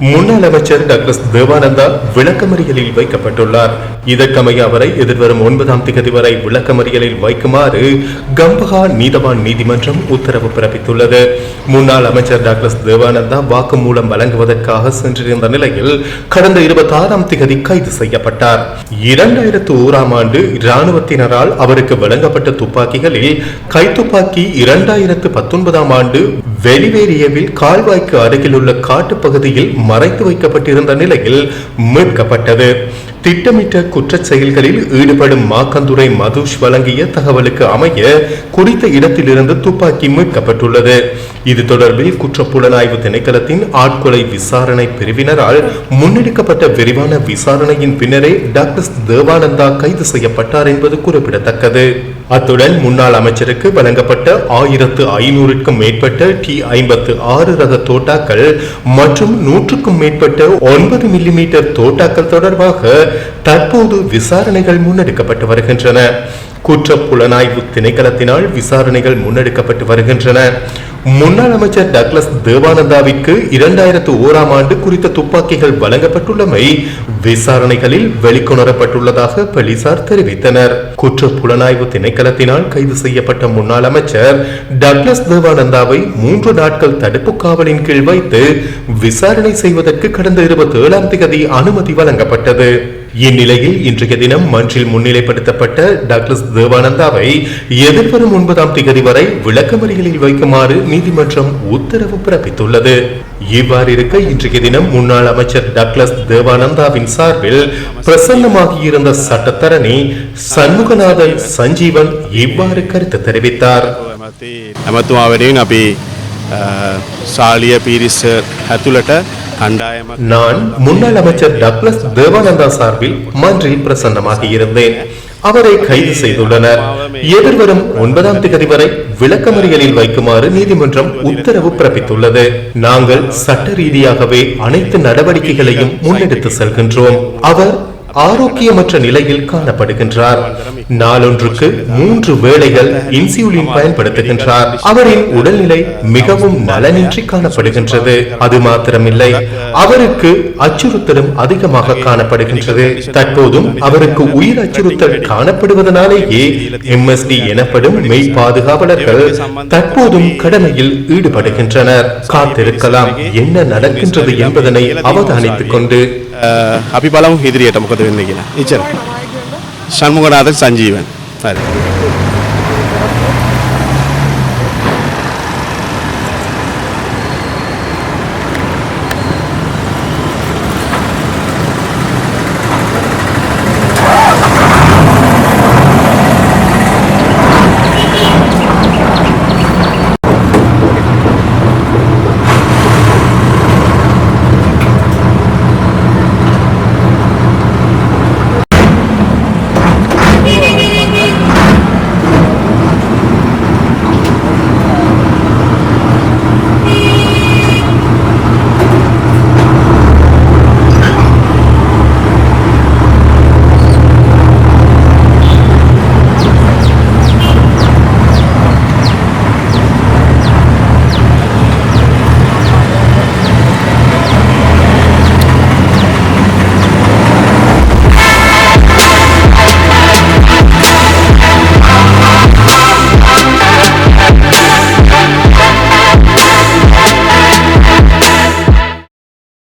முன்னாள் அமைச்சர் டக்ளஸ் தேவானந்தா விளக்கமறியலில் வைக்கப்பட்டுள்ளார். இதற்கமைய அவரை எதிர்வரும் ஒன்பதாம் திகதி வரை விளக்கமறியலில் வைக்குமாறு கம்பகா நீதவான் நீதிமன்றம் உத்தரவு பிறப்பித்துள்ளது. முன்னாள் அமைச்சர் டாக்லஸ் தேவானந்தா வாக்குமூலம் வழங்குவதற்காக சென்றிருந்த நிலையில் கடந்த இருபத்தி ஆறாம் திகதி கைது செய்யப்பட்டார். இரண்டாயிரத்து ஓராம் ஆண்டு இராணுவத்தினரால் அவருக்கு வழங்கப்பட்ட துப்பாக்கிகளில் கைத்துப்பாக்கி இரண்டாயிரத்து பத்தொன்பதாம் ஆண்டு வெளிவேரியவில் கால்வாய்க்கு அருகிலுள்ள காட்டுப் பகுதியில் மறைத்து வைக்கப்பட்டிருந்த நிலையில் மீட்கப்பட்டது. திட்டமிட்ட குற்றச் செயல்களில் ஈடுபடும் மாக்கந்துரை மதுஷ் வழங்கிய தகவலுக்கு அமைய குறித்த இடத்திலிருந்து துப்பாக்கி மீட்கப்பட்டுள்ளது. இது தொடர்பில் குற்றப்புலனாய்வு திணைக்களத்தின் ஆட்கொலை விசாரணை பிரிவினரால் முன்னெடுக்கப்பட்ட விரிவான விசாரணையின் பின்னரே டாக்டர் தேவானந்தா கைது செய்யப்பட்டார் என்பது குறிப்பிடத்தக்கது. அத்துடன் முன்னாள் அமைச்சருக்கு வழங்கப்பட்ட ஆயிரத்து ஐநூறுக்கும் மேற்பட்ட டி ஐம்பத்து ஆறு ரக தோட்டாக்கள் மற்றும் நூற்றுக்கும் மேற்பட்ட ஒன்பது மில்லிமீட்டர் தோட்டாக்கள் தொடர்பாக தற்போது விசாரணைகள் முன்னெடுக்கப்பட்டு வருகின்றன. குற்ற புலனாய்வு திணைக்களத்தினால் விசாரணைகள் முன்னெடுக்கப்பட்டு வருகின்றன. முன்னாள் அமைச்சர் டக்ளஸ் தேவானந்தாவிற்கு இரண்டாயிரத்து ஓராம் ஆண்டு குறித்த துப்பாக்கிகள் வழங்கப்பட்டுள்ளமை விசாரணைகளில் வெளிக்கொணரப்பட்டுள்ளதாக போலீசார் தெரிவித்தனர். குற்ற புலனாய்வு திணைக்களத்தினால் கைது செய்யப்பட்ட முன்னாள் அமைச்சர் டக்ளஸ் தேவானந்தாவை மூன்று நாட்கள் தடுப்பு காவலின் கீழ் வைத்து விசாரணை செய்வதற்கு கடந்த இருபத்தி ஏழாம் தேதி அனுமதி வழங்கப்பட்டது. இந்நிலையில் இன்றைய தினம் மன்றில் முன்னிலைப்படுத்தப்பட்ட டக்ளஸ் தேவானந்தாவை எதிர்வரும் ஒன்பதாம் திகதி வரை விளக்கமறிகளில் வைக்குமாறு நீதிமன்றம் உத்தரவு பிறப்பித்துள்ளது. இவ்வாறு இருக்க இன்றைய தினம் முன்னாள் அமைச்சர் டக்ளஸ் தேவானந்தாவின் சார்பில் பிரசன்னமாகியிருந்த சட்டத்தரணி சண்முகநாத சஞ்சீவன் இவ்வாறு கருத்து தெரிவித்தார். அமத்துமாவரின் அப்படி சாலிய பீரிஸ் ஹத்துலட்ட நான் முன்னாள் அமைச்சர் டக்ளஸ் தேவானந்தா சார்பில் மன்றில் பிரசன்னமாக இருந்தேன். அவரை கைது செய்துள்ளனர். எதிர்வரும் ஒன்பதாம் தேதி வரை விளக்கமறியலில் வைக்குமாறு நீதிமன்றம் உத்தரவு பிறப்பித்துள்ளது. நாங்கள் சட்ட ரீதியாகவே அனைத்து நடவடிக்கைகளையும் முன்னெடுத்து செல்கின்றோம். அவர் ஆரோக்கியமற்ற நிலையில் காணப்படுகின்றார். நாளொன்றுக்கு மூன்று வேளைகள் இன்சுலின் பயன்படுத்துகின்றார். அவரின் உடல்நிலை மிகவும் நலனின்றி காணப்படுகின்றது. அது மாத்திரமில்லை அவருக்கு அச்சுறுத்தலும் அதிகமாக காணப்படுகின்றது. தற்போதும் அவருக்கு உயிர் அச்சுறுத்தல் காணப்படுவதனாலேயே எம்எஸ்டி எனப்படும் மெய் பாதுகாவலர்கள் தற்போதும் கடமையில் ஈடுபடுகின்றனர். காத்திருக்கலாம் என்ன நடக்கின்றது என்பதனை அவதானித்துக் கொண்டு අපි බලමු ඉදිරියට මොකද වෙන්න කියලා. ඉච්චර. ෂණ්මුගනාഥ සංජීවන්. හරි.